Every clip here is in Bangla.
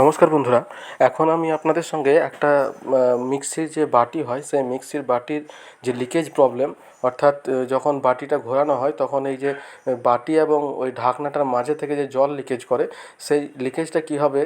নমস্কার বন্ধুরা। এখন আমি আপনাদের সঙ্গে একটা মিক্সির যে বাটি হয়, সেই মিক্সির বাটির যে লিকেজ প্রবলেম অর্থাৎ যখন বাটিটা ঘোরানো হয়, তখন এই যে বাটি এবং ওই ঢাকনাটার মাঝে থেকে যে জল লিকেজ করে, সেই লিকেজটা কীভাবে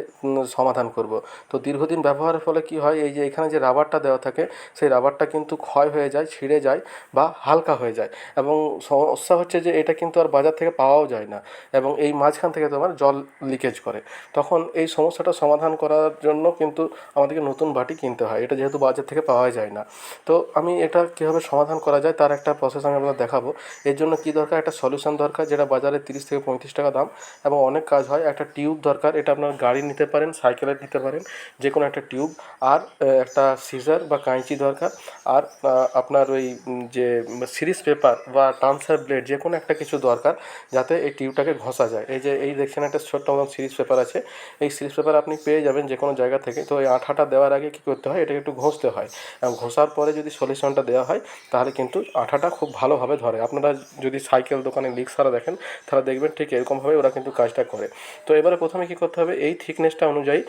সমাধান করব। তো দীর্ঘদিন ব্যবহারের ফলে কী হয়, এই যে এখানে যে রাবারটা দেওয়া থাকে, সেই রাবারটা কিন্তু ক্ষয় হয়ে যায়, ছিঁড়ে যায় বা হালকা হয়ে যায় এবং সমস্যা হচ্ছে যে, এটা কিন্তু আর বাজার থেকে পাওয়াও যায় না এবং এই মাঝখান থেকে তোমার জল লিকেজ করে। তখন এই সমস্যাটা সমাধান করার জন্য কিন্তু আমাদেরকে নতুন বাটি কিনতে হয়। এটা যেহেতু বাজার থেকে পাওয়া যায় না। তো আমি এটা কীভাবে সমাধান করা যায়, তার একটা প্রসেস আমি আপনাদের দেখাবো। এর জন্য কী দরকার? একটা সলিউশন দরকার যেটা বাজারে তিরিশ থেকে পঁয়ত্রিশ টাকা দাম এবং অনেক কাজ হয়। একটা টিউব দরকার, এটা আপনার গাড়ি নিতে পারেন সাইকেলের নিতে পারেন যে কোনো একটা টিউব আর একটা সিজার বা কাঁচি দরকার। আর আপনার ওই যে সিরিজ পেপার বা ট্রান্সফার ব্লেড যে কোনো একটা কিছু দরকার যাতে এই টিউবটাকে ঘষা যায়। এই যে, এই দেখছেন একটা ছোট্ট মতন সিরিজ পেপার আছে। এই সিরিজ পেপার আপনি পেয়ে যাবেন যে কোনো জায়গা থেকে। তো এই আঠাটা দেওয়ার আগে কী করতে হয়? এটাকে একটু ঘষতে হয়। এবং ঘষার পরে যদি সলিউশনটা দেওয়া হয়, তাহলে কিন্তু আঠাটা খুব ভালোভাবে ধরে। আপনারা যদি সাইকেল দোকানে লিক সারা দেখেন, তাহলে দেখবেন ঠিক এরকমভাবে ওরা কিন্তু কাজটা করে। তো এবারে প্রথমে কী করতে হবে? এই থিকনেসটা অনুযায়ী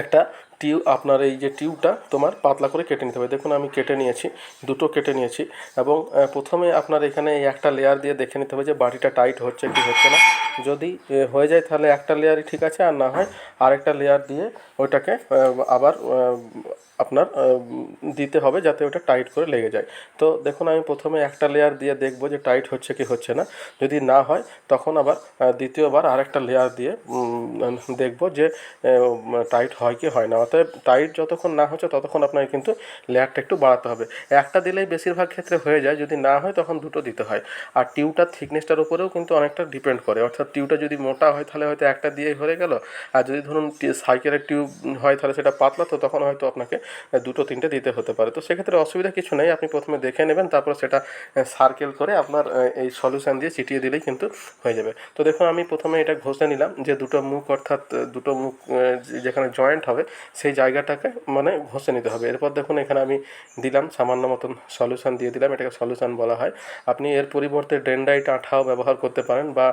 একটা টিউ, আপনার এই যে টিউবটা তোমার পাতলা করে কেটে নিতে হবে। দেখুন, আমি কেটে নিয়েছি, দুটো কেটে নিয়েছি এবং প্রথমে আপনার এখানে এই একটা লেয়ার দিয়ে দেখে নিতে হবে যে বাটিটা টাইট হচ্ছে কি হচ্ছে না। যদি হয়ে যায়, তাহলে একটা লেয়ারই ঠিক আছে, আর না হয় আরেকটা লেয়ার দিয়ে ওইটাকে আবার আপনার দিতে হবে যাতে ওটা টাইট করে লেগে যায়। তো দেখুন, আমি প্রথমে একটা লেয়ার দিয়ে দেখব যে টাইট হচ্ছে কি হচ্ছে না। যদি না হয়, তখন আবার দ্বিতীয়বার আরেকটা লেয়ার দিয়ে দেখব যে টাইট হয় কি হয় না। অতএব টাইট যতক্ষণ না হচ্ছে, ততক্ষণ আপনাকে কিন্তু লেয়ারটা একটু বাড়াতে হবে। একটা দিলেই বেশিরভাগ ক্ষেত্রে হয়ে যায়, যদি না হয়, তখন দুটো দিতে হয়। আর টিউটার থিকনেসটার উপরেও কিন্তু অনেকটা ডিপেন্ড করে। অর্থাৎ টিউটা যদি মোটা হয়, তাহলে হয়তো একটা দিয়েই হয়ে গেল। আর যদি ধরুন সাইকেলের টিউব হয়, তাহলে সেটা পাতলা, তো তখন হয়তো আপনাকে দুটো, তিনটে দিতে হতে পারে। তো সেক্ষেত্রে অসুবিধা কিছু নেই, আপনি প্রথমে দেখে নেবেন, তারপর সেটা সার্কেল করে আপনার এই সলিউশান দিয়ে চিটিয়ে দিলেই কিন্তু হয়ে যাবে। তো দেখুন, আমি প্রথমে এটা ঘষে নিলাম, যে দুটো মুখ অর্থাৎ দুটো মুখ যেখানে জয়েন্ট হবে, সেই জায়গাটাকে মানে ঘষে নিতে হবে। এরপর দেখুন, এখানে আমি দিলাম, সামান্য মতন সলিউশন দিয়ে দিলাম, এটাকে সলিউশন বলা হয়। আপনি এর পরিবর্তে ডেন্ডাইট আঠাও ব্যবহার করতে পারেন, বা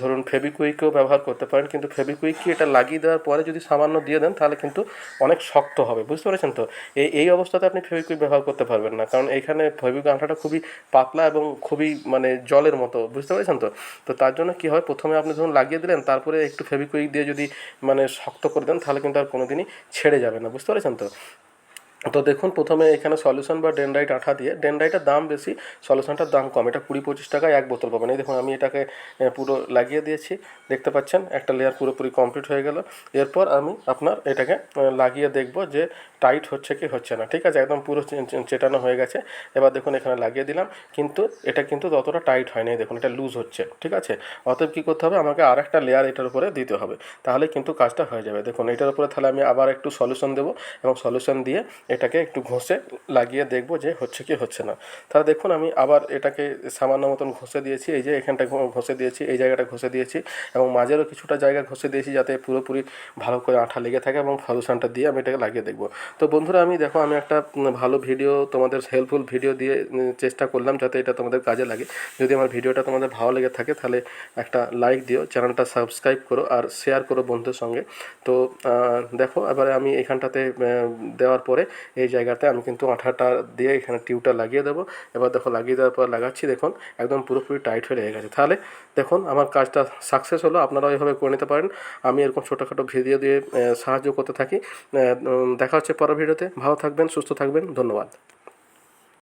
ধরুন ফেবিকুইকও ব্যবহার করতে পারেন, কিন্তু ফেবিকুইক এটা লাগিয়ে দেওয়ার পরে যদি সামান্য দিয়ে দেন, তাহলে কিন্তু অনেক শক্ত হবে। বুঝতে পেরেছেন? তো এই এই অবস্থাতে আপনি ফেবিকুইক ব্যবহার করতে পারবেন না। কারণ এখানে ফেভিকুইক আঠাটা খুবই পাতলা এবং খুবই মানে জলের মতো, বুঝতে পেরেছেন তো? তো তার জন্য কী হয়, প্রথমে আপনি ধরুন লাগিয়ে দিলেন, তারপরে একটু ফেবিকুইক দিয়ে যদি মানে শক্ত করে দেন, তাহলে কিন্তু আর কোনোদিনই ছেড়ে যাবে না, বুঝতে পেরেছেন তো? তো দেখুন, প্রথমে এখানে সলিউশন বা ডেনড্রাইট আঠা দিয়ে ডেনড্রাইটের দাম বেশি সলিউশনটার দাম কম। এটা কুড়ি পঁচিশ টাকায় এক বোতল পাবেন। এই দেখুন, আমি এটাকে পুরো লাগিয়ে দিয়েছি। দেখতে পাচ্ছেন, একটা লেয়ার পুরোপুরি কমপ্লিট হয়ে গেল। এরপর আমি আপনার এটাকে লাগিয়ে দেখব যে টাইট হচ্ছে কি হচ্ছে না। ঠিক আছে, একদম পুরো চেটানো হয়ে গেছে। এবার দেখুন, এখানে লাগিয়ে দিলাম। কিন্তু এটা কিন্তু ততটা টাইট হয়নি। দেখুন, এটা লুজ হচ্ছে। ঠিক আছে? অতএব কী করতে হবে? আমাকে আর একটা লেয়ার এটার উপরে দিতে হবে। তাহলে কিন্তু কাজটা হয়ে যাবে। দেখুন, এটার উপরে তাহলে আমি আবার একটু সলিউশন দেবো। এবং সলিউশন দিয়ে এটাকে একটু ঘষে লাগিয়ে দেখব যে হচ্ছে কি হচ্ছে না। তাহলে দেখুন আমি আবার এটাকে সামান্য মতন ঘষে দিয়েছি, এই যে এখানটা ঘষে দিয়েছি, এই জায়গাটা ঘষে দিয়েছি এবং মাঝেরও কিছুটা জায়গা ঘষে দিয়েছি যাতে পুরোপুরি ভালো করে আঠা লেগে থাকে এবং সলিউশনটা দিয়ে আমি এটাকে লাগিয়ে দেখব। তো বন্ধুরা আমি দেখো আমি একটা ভালো ভিডিও, তোমাদের হেল্পফুল ভিডিও দিয়ে চেষ্টা করলাম যাতে এটা তোমাদের কাজে লাগে। যদি আমার ভিডিওটা তোমাদের ভালো লেগে থাকে তাহলে একটা লাইক দিও, চ্যানেলটা সাবস্ক্রাইব করো আর শেয়ার করো বন্ধুর সঙ্গে। তো দেখো এবারে আমি এখানটাতে দেওয়ার পরে এই জায়গাতে আমি কিন্তু আঠাটা দিয়ে এখানে টিউবটা লাগিয়ে দেবো। এবার দেখো লাগিয়ে দেওয়ার পর লাগাচ্ছি, দেখুন, একদম পুরোপুরি টাইট হয়ে গেছে। তাহলে দেখুন, আমার কাজটা সাকসেস হলো, আপনারাও এইভাবে করে নিতে পারেন। আমি এরকম ছোটোখাটো ভিডিও দিয়ে সাহায্য করতে থাকি। দেখা হচ্ছে পরের ভিডিওতে। ভালো থাকবেন, সুস্থ থাকবেন, ধন্যবাদ।